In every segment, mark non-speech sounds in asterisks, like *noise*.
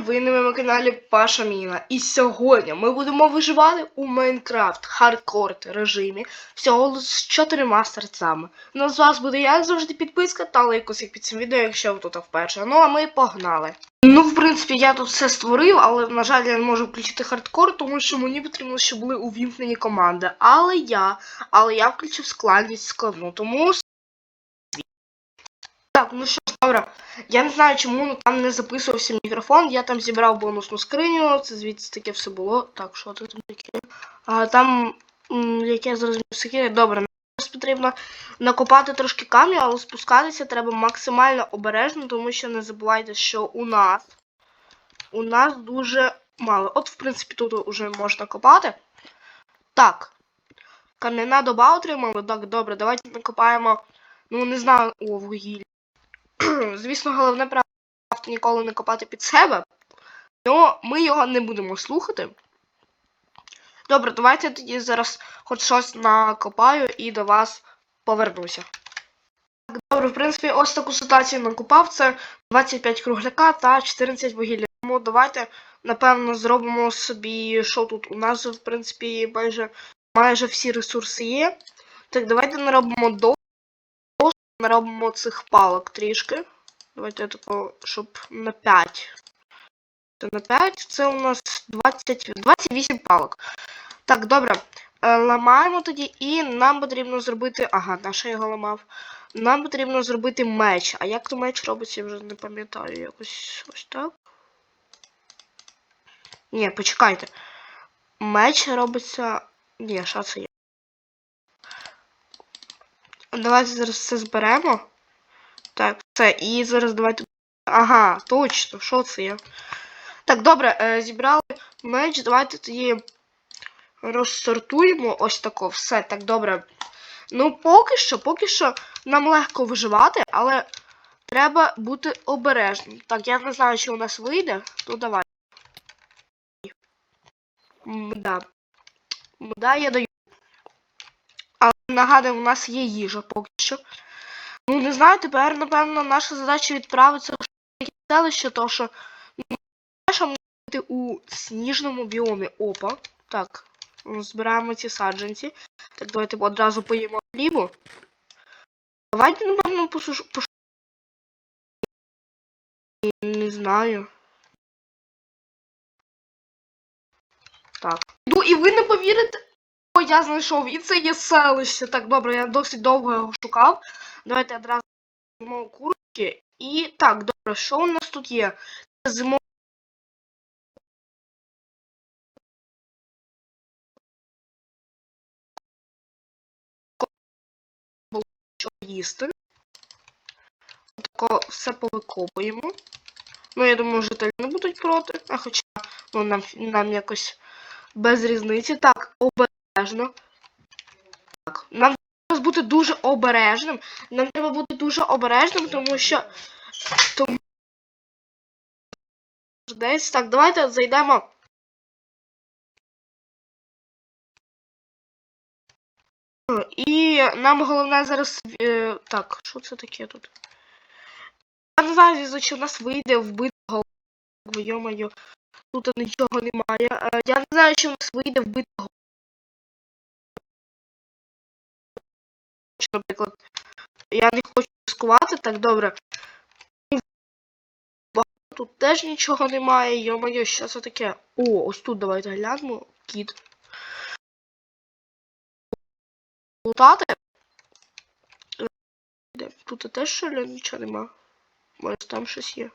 ви на моєму каналі Паша Міна. І сьогодні ми будемо виживати у Майнкрафт хардкор режимі всього з чотирма серцями. Ну, з вас буде як завжди підписка та лайкосик під цим відео, якщо ви тут вперше. Ну а ми погнали. Ну, в принципі, я тут все створив, але, на жаль, я не можу включити хардкор, тому що мені потрібно, щоб були увімкнені команди. Але я, але я включив складність складну, тому. Так, ну що ж, добре. Я не знаю, чому ну, там не записувався мікрофон. Я там зібрав бонусну скриню, це звідси таке все було. Так, що тут таке? А, там, як я зрозумів, таке, добре, нам потрібно накопати трошки камінь, але спускатися треба максимально обережно, тому що не забувайте, що у нас у нас дуже мало. От, в принципі, тут вже можна копати. Так. Кам'яна доба отримали. Так, добре, давайте накопаємо. Ну, не знаю, о, вугілля. *clears throat* Звісно, головне правило ніколи не копати під себе. Ну, ми його не будемо слухати. Добре, давайте я тоді зараз хоч щось накопаю і до вас повернуся. Так, добре, в принципі, ось таку ситуацію накопав. Це 25 кругляка та 14 вугілля. Тому давайте, напевно, зробимо собі, що тут у нас, в принципі, майже, майже всі ресурси є. Так, давайте наробимо до наробимо цих палок трішки. Давайте тако, щоб на 5. Це на 5. Це у нас 20, 28 палок. Так, добре. Е, Ламаємо тоді, і нам потрібно зробити. Ага, наш я його ламав. Нам потрібно зробити меч. А як то меч робиться, я вже не пам'ятаю. Якось ось так. Ні, почекайте. Меч робиться. Ні, що це є? Давайте зараз все зберемо. Так, все. І зараз давайте. Ага, точно, що це є? Так, добре, е, зібрали меч. Давайте тоді розсортуємо ось тако. Все, так, добре. Ну, поки що, поки що нам легко виживати, але треба бути обережним. Так, я не знаю, що у нас вийде. Ну, давай. Мда. Мда я даю. Але нагадую, у нас є їжа поки що. Ну, не знаю, тепер, напевно, наша задача відправитися в таке селище, то що ну, бути у сніжному біомі. Опа. Так, збираємо ці саджанці. Так, давайте одразу поїмо хлібу. Давайте, напевно, посуш... пош... Не знаю. Так. Ну і ви не повірите. Я знайшов. І це є селище. Так, добре, я досить довго його шукав. Давайте одразу зимові куртки. І так, добре, що у нас тут є? Це зимові що їсти. Тако все повикопуємо. Ну, я думаю, жителі не будуть проти, а хоча ну, нам, нам якось без різниці. Так, обережно. Так, нам треба бути дуже обережним. Нам треба бути дуже обережним, тому що. Тому... Десь. Так, давайте зайдемо. І нам головне зараз. е, Так, що це таке тут? Я не знаю, що у нас вийде вбитого. Йо-моє, тут нічого немає. Е, Я не знаю, що у нас вийде вбитого. Наприклад, я не хочу ризикувати, так добре. Тут теж нічого немає. Йо-моє, що це таке? О, ось тут давайте глянемо. Кіт. Лутати. Тут теж що ли нічого нема. Може там щось є.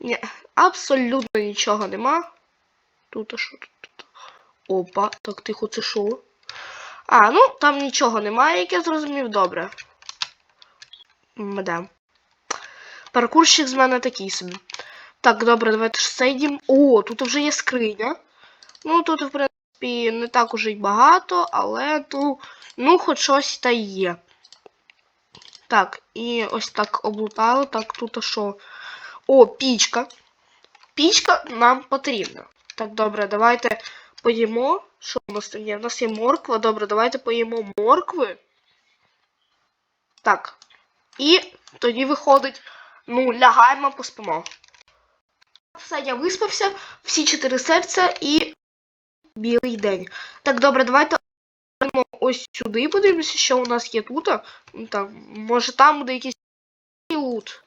Ні, абсолютно нічого нема. Тут а що тут? Опа, так тихо, це що? А, ну там нічого немає, як я зрозумів, добре. Мадам. Паркурщик з мене такий собі. Так, добре, давайте ж зайдемо. О, тут вже є скриня. Ну, тут, в принципі, не так уже й багато, але ну, ну хоч щось та є. Так, і ось так облутали. Так, тут що? О, пічка. Пічка нам потрібна. Так, добре, давайте поїмо. Що у нас там є? У нас є морква. Добре, давайте поїмо моркви. Так. І тоді виходить, ну, лягаємо, поспимо. Все, я виспався, всі чотири серця і білий день. Так, добре, давайте ось сюди, подивимося, що у нас є тут. Так, може там буде якийсь лут.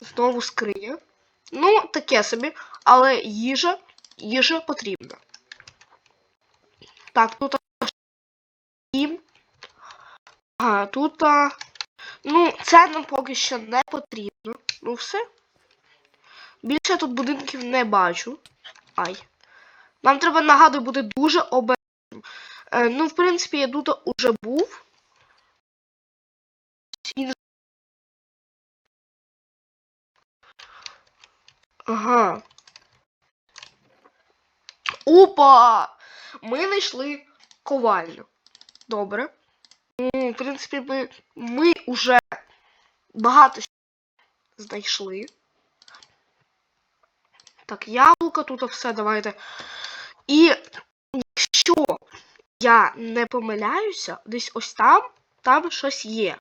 Знову скриня. Ну, таке собі, але їжа, їжа потрібна. Так, тут і. Ага, тут. Ну, це нам поки що не потрібно. Ну, все. Більше тут будинків не бачу. Ай. Нам треба нагадую бути дуже обережним. Е, ну, в принципі, я тут уже був. Ага. Опа! Ми знайшли ковальню. Добре. Ну, в принципі, ми, ми вже багато знайшли. Так, яблука, тут все, давайте. І якщо я не помиляюся, десь ось там, там щось є.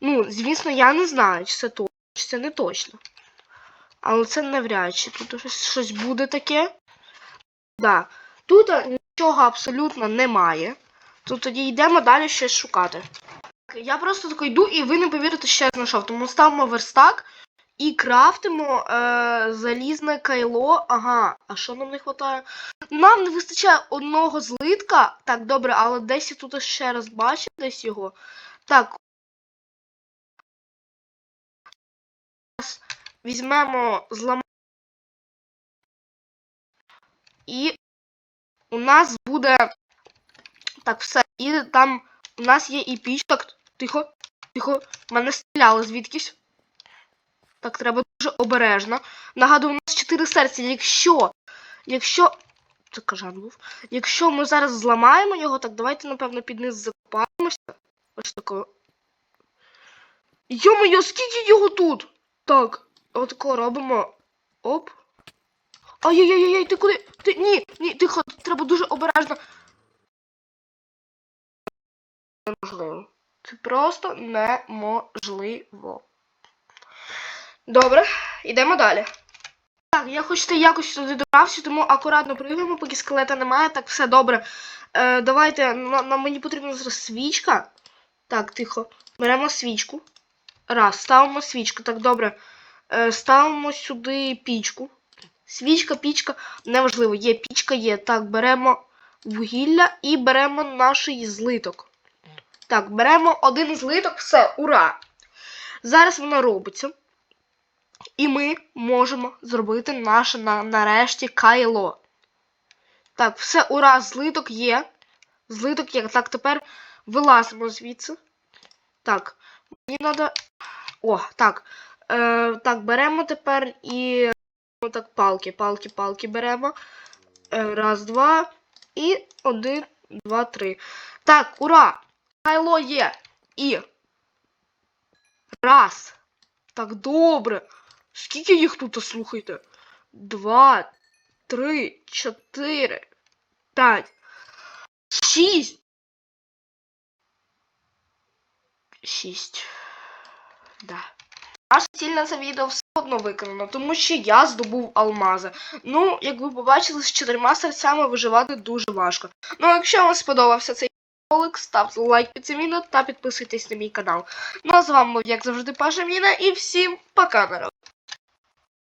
Ну, звісно, я не знаю, чи це точно, чи це не точно. Але це навряд чи тут щось, буде таке. Да. Тут нічого абсолютно немає. То тоді йдемо далі щось шукати. Я просто тако йду, і ви не повірите, що я знайшов. Тому ставимо верстак і крафтимо е, залізне кайло. Ага, а що нам не вистачає? Нам не вистачає одного злитка. Так, добре, але десь я тут ще раз бачив десь його. Так. Візьмемо зламаємо. І у нас буде. Так, все. І там у нас є і піч. Так, тихо, тихо. Мене стріляли звідкись. Так, треба дуже обережно. Нагадую, у нас 4 серця. Якщо. Якщо. Це кажан був. Якщо ми зараз зламаємо його, так давайте, напевно, під низ закопаємося. Ось такого. Йо-моє, скільки його тут? Так, отако робимо. Оп. Ай-яй-яй-яй, ти куди? Ти ні, Це просто неможливо. Добре, йдемо далі. Так, я хочете якось туди добрався, тому акуратно пригаємо, поки скелета немає. Так, все добре. Е, давайте, на, на мені потрібна зараз свічка. Так, тихо. Беремо свічку. Раз, ставимо свічку. Так, добре. Е, ставимо сюди пічку. Свічка, пічка, неважливо, є пічка, є. Так, беремо вугілля і беремо наш злиток. Так, беремо один злиток, все, ура! Зараз воно робиться. І ми можемо зробити наше на, нарешті кайло. Так, все, ура, злиток є. Злиток є. Так, тепер вилазимо звідси. Так, мені треба. О, так. Е, так, беремо тепер і. Так, палки, палки, палки беремо. Е, раз, два. І один, два, три. Так, ура! Кайло є. І. Раз. Так, добре. Скільки їх тут, слухайте? Два, три, чотири, п'ять, шість. Шість. Да. Наша ціль на це відео все одно виконана, тому що я здобув алмази. Ну, як ви побачили, з чотирма серцями виживати дуже важко. Ну, якщо вам сподобався цей ролик, ставте лайк під цим відео та підписуйтесь на мій канал. Ну а з вами, був, як завжди, Паша Міна і всім пока, народ!